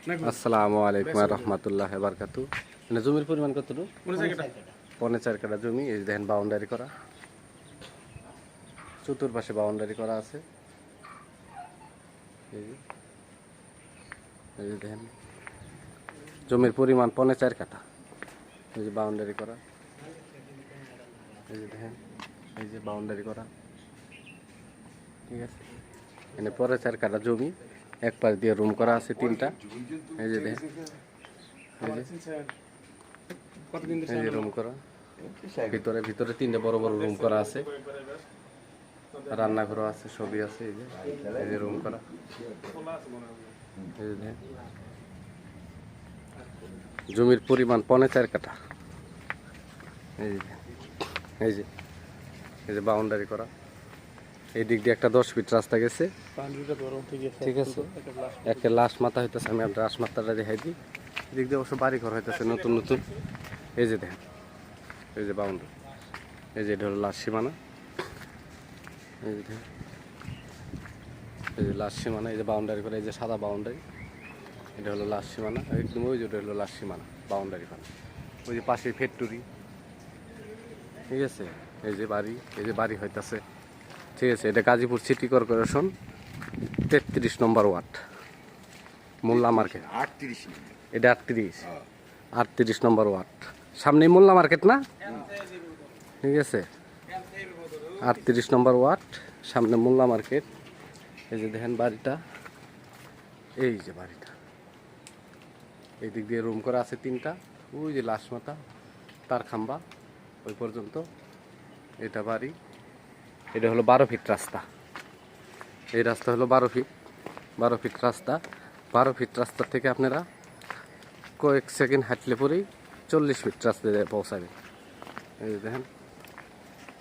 আসসালামু আলাইকুম রহমতুল্লাহ বারকাতু। মানে জমির পরিমাণ কতটুকু? পনে চার কাটা জমি এই দেখেন বাউন্ডারি করা। চতুর্পাশে বাউন্ডারি করা আছে। এই যে দেখেন জমির পরিমাণ পনে চার কাটা এই যে বাউন্ডারি করা। এই যে দেখেন এই যে বাউন্ডারি করা। ঠিক আছে? এখানে পরে চার কাটা জমি। এক পাশ দিয়ে রুম করা আছে তিনটা। এই যে দেখেন। এই যে। রুম? করা। ভিতরে ভিতরে তিনটা বড় বড় রুম করা আছে। রান্নাঘরও আছে সবই আছে এই যে। এই যে রুম করা। জমির পরিমাণ পনে চার কাঠা। এই যে দেখেন। এই যে। এই যে বাউন্ডারি করা। এই দিক দিয়ে একটা দশ ফিট রাস্তা গেছে ঠিক আছে একটা লাশ মাথা হইতেছে আমি আপনার লাশ মাথাটা দেখাই দিই এদিক দিয়ে অবশ্য বাড়ি ঘর হইতেছে নতুন নতুন এই যে দেখেন এই যে বাউন্ডারি এই যে এটা হলো লাশ সীমানা এই যে দেখেন এই যে লাশ সীমানা এই যে বাউন্ডারি করে এই যে সাদা বাউন্ডারি এটা হলো লাশ সীমানা একদম ওই যে ওটা হলো লাশ সীমানা বাউন্ডারি করা ওই যে পাশে ফ্যাক্টরি ঠিক আছে এই যে বাড়ি এই যে বাড়ি হইতাছে ঠিক আছে এটা গাজীপুর সিটি কর্পোরেশন তেত্রিশ নম্বর ওয়ার্ড মোল্লা মার্কেট। আটত্রিশ এটা আটত্রিশ আটত্রিশ নম্বর ওয়ার্ড। সামনে মোল্লা মার্কেট না? ঠিক আছে। আটত্রিশ নম্বর ওয়ার্ড সামনে মোল্লা মার্কেট। এই যে দেখেন বাড়িটা এই যে বাড়িটা। এই দিক দিয়ে রুম করা আছে তিনটা ওই যে লাশ মাথা তার খাম্বা ওই পর্যন্ত। এটা বাড়ি। এটা হলো বারো ফিট রাস্তা। এই রাস্তা হলো বারো ফিট বারো ফিট রাস্তা। বারো ফিট রাস্তা থেকে আপনারা কয়েক সেকেন্ড হাঁটলে পরেই চল্লিশ ফিট রাস্তায় পৌঁছাবেন। এই যে দেখেন,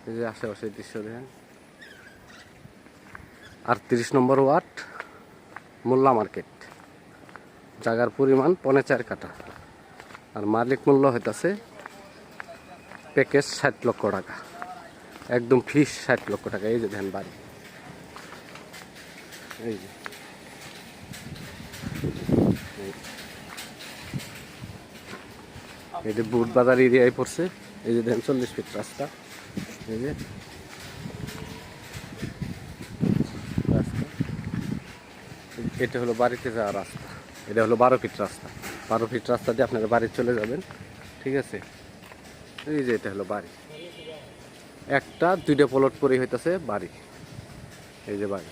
এই যে আশেপাশের দৃশ্য দেখেন। আর তিরিশ নম্বর ওয়ার্ড, মোল্লা মার্কেট। জায়গার পরিমাণ পনে চার কাটা আর মালিক মূল্য হইতাছে প্যাকেজ ষাট লক্ষ টাকা। একদম ফিস ষাট লক্ষ টাকা, এই যে ধ্যান বাড়ি। এই যে। এই যে বুট বাজার এরিয়ায় পড়ছে। এই যে দেখেন চল্লিশ ফিট রাস্তা। এই যে। রাস্তা। এটা হলো বাড়িতে যাওয়ার রাস্তা। এটা হলো বারো ফিট রাস্তা। বারো ফিট রাস্তা দিয়ে আপনারা বাড়ি চলে যাবেন। ঠিক আছে? এই যে এটা হলো বাড়ি। একটা, দুইটা প্লট পরেই হইতেছে বাড়ি। এই যে বাড়ি।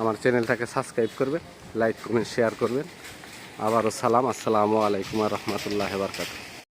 আমার চ্যানেলটাকে সাবস্ক্রাইব করবেন লাইক কমেন্ট শেয়ার করবেন। আবারও সালাম, আসসালামু আলাইকুম রহমতুল্লাহ বারকাতুহ।